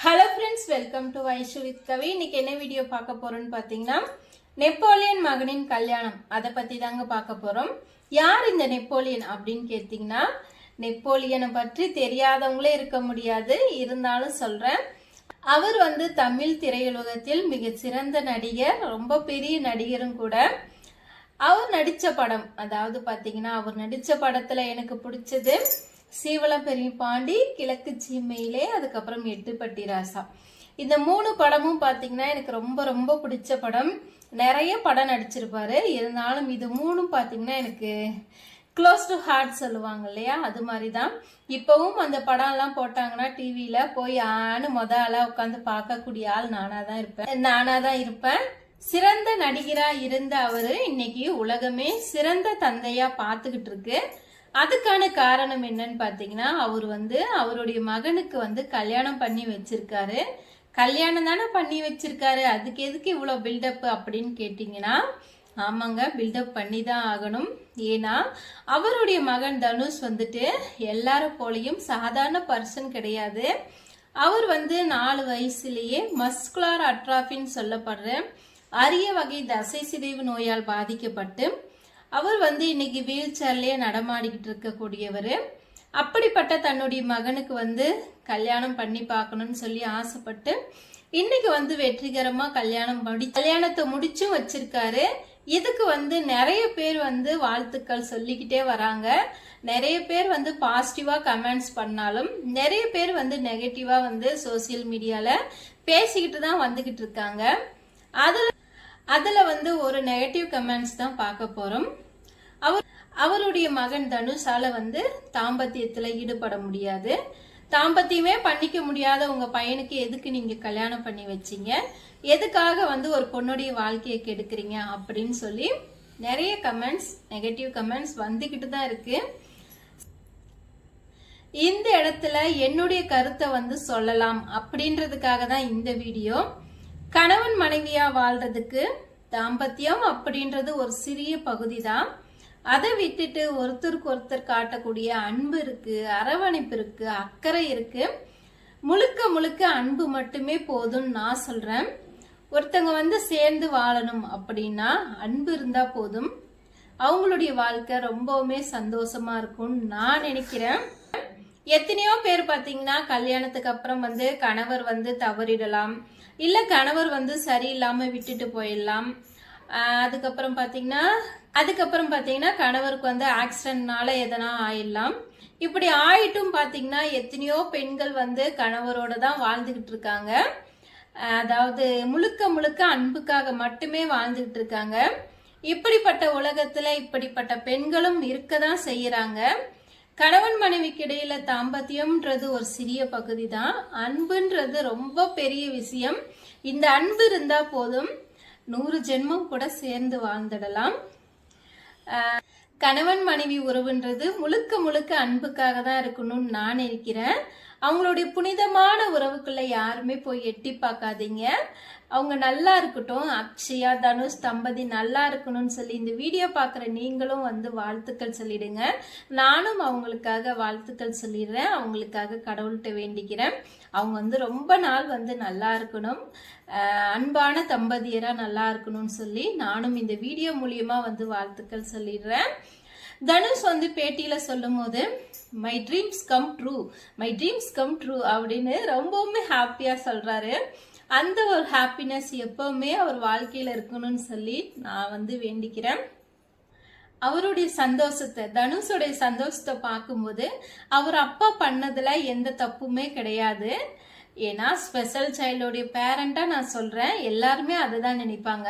Hello friends welcome to Vaishu with Kavi இன்னைக்கு என்ன video பார்க்க போறோம்னு பார்த்தீங்கன்னா நெப்போலியன் மகனின் கல்யாணம். அதை பத்தி தாங்க பார்க்க போறோம். யார் இந்த நெப்போலியன் அப்படின்னு கேட்டிங்கன்னா நெப்போலியனை பற்றி தெரியாதவங்களே இருக்க முடியாது. இருந்தாலும் சொல்றேன். அவர் வந்து தமிழ் திரையுலகத்தில் மிக சிறந்த நடிகர் ரொம்ப பெரிய நடிகரும் கூட. அவர் நடித்த படம் அதாவது பார்த்தீங்கன்னா அவர் நடித்த படத்தில் எனக்கு பிடிச்சது சீவலம் பெரிய பாண்டி கிழக்கு சீமையிலே அதுக்கப்புறம் எட்டுப்பட்டி ராசா. இந்த மூணு படமும் பார்த்தீங்கன்னா எனக்கு ரொம்ப ரொம்ப பிடிச்ச படம். நிறைய படம் நடிச்சிருப்பாரு. இருந்தாலும் இது மூணும் பார்த்தீங்கன்னா எனக்கு க்ளோஸ் டு ஹார்ட் சொல்லுவாங்க இல்லையா? அது மாதிரி தான் இப்போவும் அந்த படம்லாம் போட்டாங்கன்னா டிவியில் போய் ஆன்னு மொத ஆளாக உட்காந்து பார்க்கக்கூடிய ஆள் நானாக தான் இருப்பேன். நானாக தான் இருப்பேன். சிறந்த நடிகராக இருந்த அவர் இன்னைக்கு உலகமே சிறந்த தந்தையாக பார்த்துக்கிட்டு இருக்கு. அதுக்கான காரணம் என்னன்னு பார்த்தீங்கன்னா அவர் வந்து அவருடைய மகனுக்கு வந்து கல்யாணம் பண்ணி வச்சிருக்காரு. கல்யாணம் தானே பண்ணி வச்சிருக்காரு. அதுக்கு எதுக்கு இவ்வளோ பில்டப் அப்படின்னு கேட்டிங்கன்னா ஆமாங்க பில்டப் பண்ணி தான் ஆகணும். ஏன்னா அவருடைய மகன் தனுஷ் வந்துட்டு எல்லாரும் போலையும் சாதாரண பர்சன் கிடையாது. அவர் வந்து நாலு வயசுலேயே மஸ்குலார் அட்ராஃபின்னு சொல்லப்படுற அரிய வகை தசை சிதைவு நோயால் பாதிக்கப்பட்டு அவர் வந்து இன்னைக்கு வீல் சேர்லேயே நடமாடிக்கிட்டு இருக்கக்கூடியவர். அப்படிப்பட்ட தன்னுடைய மகனுக்கு வந்து கல்யாணம் பண்ணி பார்க்கணும்னு சொல்லி ஆசைப்பட்டு இன்னைக்கு வந்து வெற்றிகரமாக கல்யாணம் பண்ணி கல்யாணத்தை முடிச்சும் வச்சிருக்காரு. இதுக்கு வந்து நிறைய பேர் வந்து வாழ்த்துக்கள் சொல்லிக்கிட்டே வராங்க. நிறைய பேர் வந்து பாசிட்டிவாக கமெண்ட்ஸ் பண்ணாலும் நிறைய பேர் வந்து நெகட்டிவாக வந்து சோசியல் மீடியாவில் பேசிக்கிட்டு தான் வந்துக்கிட்டு இருக்காங்க. அதில் அதில் வந்து ஒரு நெகட்டிவ் கமெண்ட்ஸ் தான் பார்க்க போகிறோம் அவர் அவருடைய மகன் தனுஷால வந்து தாம்பத்தியத்துல ஈடுபட முடியாது. தாம்பத்தியமே பண்ணிக்க முடியாத உங்க பையனுக்கு எதுக்கு நீங்க கல்யாணம் பண்ணி வச்சீங்க? எதுக்காக வந்து ஒரு பொண்ணுடைய வாழ்க்கையை கெடுக்கிறீங்க அப்படின்னு சொல்லி நிறைய கமெண்ட்ஸ் நெகட்டிவ் கமெண்ட்ஸ் வந்துகிட்டு தான் இருக்கு. இந்த இடத்துல என்னுடைய கருத்தை வந்து சொல்லலாம் அப்படின்றதுக்காக தான் இந்த வீடியோ. கணவன் மனைவியா வாழ்றதுக்கு தாம்பத்தியம் அப்படின்றது ஒரு சிறிய பகுதி தான் அதை விட்டுட்டு ஒருத்தருக்கு ஒருத்தர் காட்டக்கூடிய அன்பு இருக்கு அரவணைப்பு இருக்கு அக்கறை இருக்கு. முழுக்க முழுக்க அன்பு மட்டுமே போதும்னு நான் சொல்றேன். ஒருத்தங்க வந்து சேர்ந்து வாழணும் அப்படின்னா அன்பு இருந்தா போதும். அவங்களுடைய வாழ்க்கை ரொம்பவுமே சந்தோஷமா இருக்கும்னு நான் நினைக்கிறேன். எத்தனையோ பேர் பாத்தீங்கன்னா கல்யாணத்துக்கு அப்புறம் வந்து கணவர் வந்து தவறிடலாம். இல்ல கணவர் வந்து சரியில்லாம விட்டுட்டு போயிடலாம். அதுக்கப்புறம் பார்த்தீங்கன்னா அதுக்கப்புறம் பார்த்தீங்கன்னா கணவருக்கு வந்து ஆக்சிடென்ட்னால எதனா ஆயிடலாம். இப்படி ஆயிட்டும் பார்த்தீங்கன்னா எத்தனையோ பெண்கள் வந்து கணவரோட தான் வாழ்ந்துக்கிட்டு இருக்காங்க. அதாவது முழுக்க முழுக்க அன்புக்காக மட்டுமே வாழ்ந்துக்கிட்டு இருக்காங்க. இப்படிப்பட்ட உலகத்தில் இப்படிப்பட்ட பெண்களும் இருக்க தான் செய்கிறாங்க கணவன் மனைவிக்கு இடையில தாம்பத்தியம்ன்றது ஒரு சிறிய பகுதி தான் அன்புன்றது ரொம்ப பெரிய விஷயம். இந்த அன்பு இருந்தால் போதும். நூறு ஜென்மம் கூட சேர்ந்து வாழ்ந்துடலாம். ஆஹ் கணவன் மனைவி உறவுன்றது முழுக்க முழுக்க அன்புக்காக தான் இருக்கணும்னு நான் நினைக்கிறேன். அவங்களுடைய புனிதமான உறவுக்குள்ள யாருமே போய் எட்டி பார்க்காதீங்க. அவங்க நல்லா இருக்கட்டும். அக்ஷயா தனுஷ் தம்பதி நல்லா இருக்கணும்னு சொல்லி இந்த வீடியோ பார்க்குற நீங்களும் வந்து வாழ்த்துக்கள் சொல்லிடுங்க. நானும் அவங்களுக்காக வாழ்த்துக்கள் சொல்லிடுறேன். அவங்களுக்காக கடவுள்கிட்ட வேண்டிக்கிறேன். அவங்க வந்து ரொம்ப நாள் வந்து நல்லா இருக்கணும். அன்பான தம்பதியராக நல்லா இருக்கணும்னு சொல்லி நானும் இந்த வீடியோ மூலியமாக வந்து வாழ்த்துக்கள் சொல்லிடுறேன். தனுஷ் வந்து பேட்டியில் சொல்லும் போது my dreams come true my dreams come true அப்படின்னு ரொம்பவுமே ஹாப்பியாக சொல்கிறாரு அந்த ஒரு ஹாப்பினஸ் எப்பவுமே அவர் வாழ்க்கையில் இருக்கணும்னு சொல்லி நான் வந்து வேண்டிக்கிறேன். அவருடைய சந்தோஷத்தை தனுஷுடைய சந்தோஷத்தை பார்க்கும்போது அவர் அப்பா பண்ணதில் எந்த தப்புமே கிடையாது. ஏன்னா ஸ்பெஷல் சைல்டோடைய பேரண்ட்டாக நான் சொல்கிறேன் எல்லாருமே அதை தான் நினைப்பாங்க.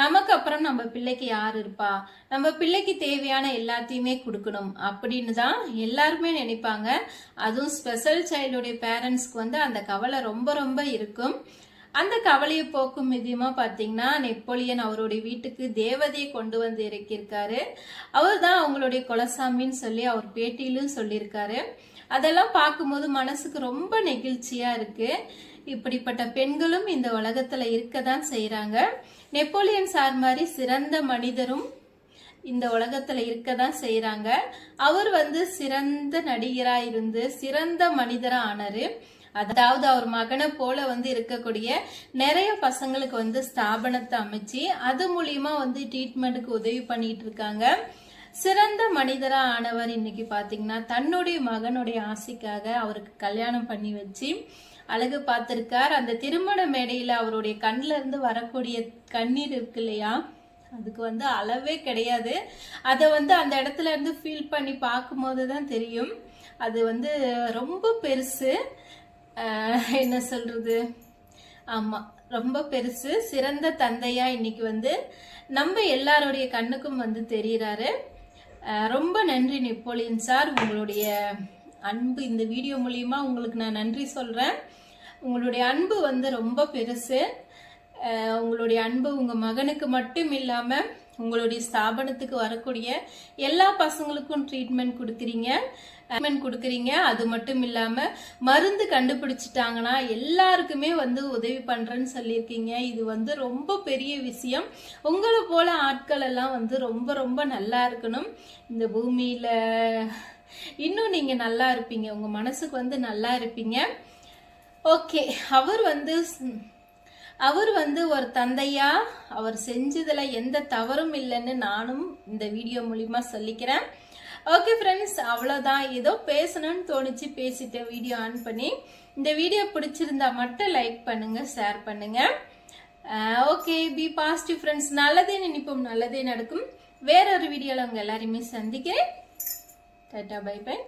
நமக்கு அப்புறம் நம்ம பிள்ளைக்கு யார் இருப்பா? நம்ம பிள்ளைக்கு தேவையான எல்லாத்தையுமே கொடுக்கணும் அப்படின்னு தான் எல்லாருமே நினைப்பாங்க. அதுவும் ஸ்பெஷல் சைல்டோடைய பேரண்ட்ஸ்க்கு வந்து அந்த கவலை ரொம்ப ரொம்ப இருக்கும். அந்த கவலையை போக்கும் விதமாக பார்த்தீங்கன்னா நெப்போலியன் அவருடைய வீட்டுக்கு தேவதையை கொண்டு வந்து இறக்கியிருக்காரு. அவர் தான் அவங்களுடைய குலசாமின்னு சொல்லி அவர் பேட்டியிலும் சொல்லியிருக்காரு. அதெல்லாம் பார்க்கும்போது மனசுக்கு ரொம்ப நெகிழ்ச்சியாக இருக்குது இப்படிப்பட்ட பெண்களும் இந்த உலகத்தில் இருக்க தான் செய்கிறாங்க நெப்போலியன் சார் மாதிரி சிறந்த மனிதரும் இந்த உலகத்தில் இருக்க தான் செய்கிறாங்க அவர் வந்து சிறந்த நடிகராக இருந்து சிறந்த மனிதராக ஆனாரு. அதாவது அவர் மகனை போல வந்து இருக்கக்கூடிய நிறைய பசங்களுக்கு வந்து ஸ்தாபனத்தை அமைச்சு அது மூலியமா வந்து ட்ரீட்மெண்ட்டுக்கு உதவி பண்ணிட்டு இருக்காங்க. சிறந்த மனிதரா ஆனவர் இன்னைக்கு பாத்தீங்கன்னா தன்னுடைய மகனுடைய ஆசைக்காக அவருக்கு கல்யாணம் பண்ணி வச்சு அழகு பார்த்திருக்கார். அந்த திருமண மேடையில அவருடைய கண்ல இருந்து வரக்கூடிய கண்ணீர் இருக்கு இல்லையா? அதுக்கு வந்து அளவே கிடையாது. அதை வந்து அந்த இடத்துல இருந்து ஃபீல் பண்ணி பார்க்கும்போது தான் தெரியும். அது வந்து ரொம்ப பெருசு. என்ன சொல்றது? ஆமா ரொம்ப பெருசு சிறந்த தந்தையா இன்னைக்கு வந்து நம்ம எல்லாருடைய கண்ணுக்கும் வந்து தெரியறாரு. ரொம்ப நன்றி நெப்போலியன் சார் உங்களுடைய அன்பு. இந்த வீடியோ மூலியமா உங்களுக்கு நான் நன்றி சொல்றேன். உங்களுடைய அன்பு வந்து ரொம்ப பெருசு. உங்களுடைய அன்பு உங்க மகனுக்கு மட்டும் இல்லாமல் உங்களுடைய ஸ்தாபனத்துக்கு வரக்கூடிய எல்லா பசங்களுக்கும் ட்ரீட்மெண்ட் கொடுக்குறீங்க. ட்ரீட்மெண்ட் கொடுக்குறீங்க. அது மட்டும் இல்லாமல் மருந்து கண்டுபிடிச்சிட்டாங்கன்னா எல்லாருக்குமே வந்து உதவி பண்ணுறேன்னு சொல்லியிருக்கீங்க. இது வந்து ரொம்ப பெரிய விஷயம். உங்களை போல ஆட்கள் எல்லாம் வந்து ரொம்ப ரொம்ப நல்லா இருக்கணும். இந்த பூமியில் இன்னும் நீங்கள் நல்லா இருப்பீங்க. உங்கள் மனசுக்கு வந்து நல்லா இருப்பீங்க. ஓகே அவர் வந்து அவர் வந்து ஒரு தந்தையா அவர் செஞ்சதுல எந்த தவறும் இல்லைன்னு நானும் இந்த வீடியோ மூலியமா சொல்லிக்கிறேன். ஓகே ஃப்ரெண்ட்ஸ் அவ்வளோதான் ஏதோ பேசணும்னு தோணுச்சு பேசிட்டு வீடியோ ஆன் பண்ணி. இந்த வீடியோ பிடிச்சிருந்தா மட்டும் லைக் பண்ணுங்க ஷேர் பண்ணுங்க. ஓகே பி பாசிட்டிவ் ஃப்ரெண்ட்ஸ் நல்லதே நினைப்போம் நல்லதே நடக்கும். வேற ஒரு வீடியோவில் உங்கள் எல்லாரையுமே சந்திக்கிறேன். Tata bye by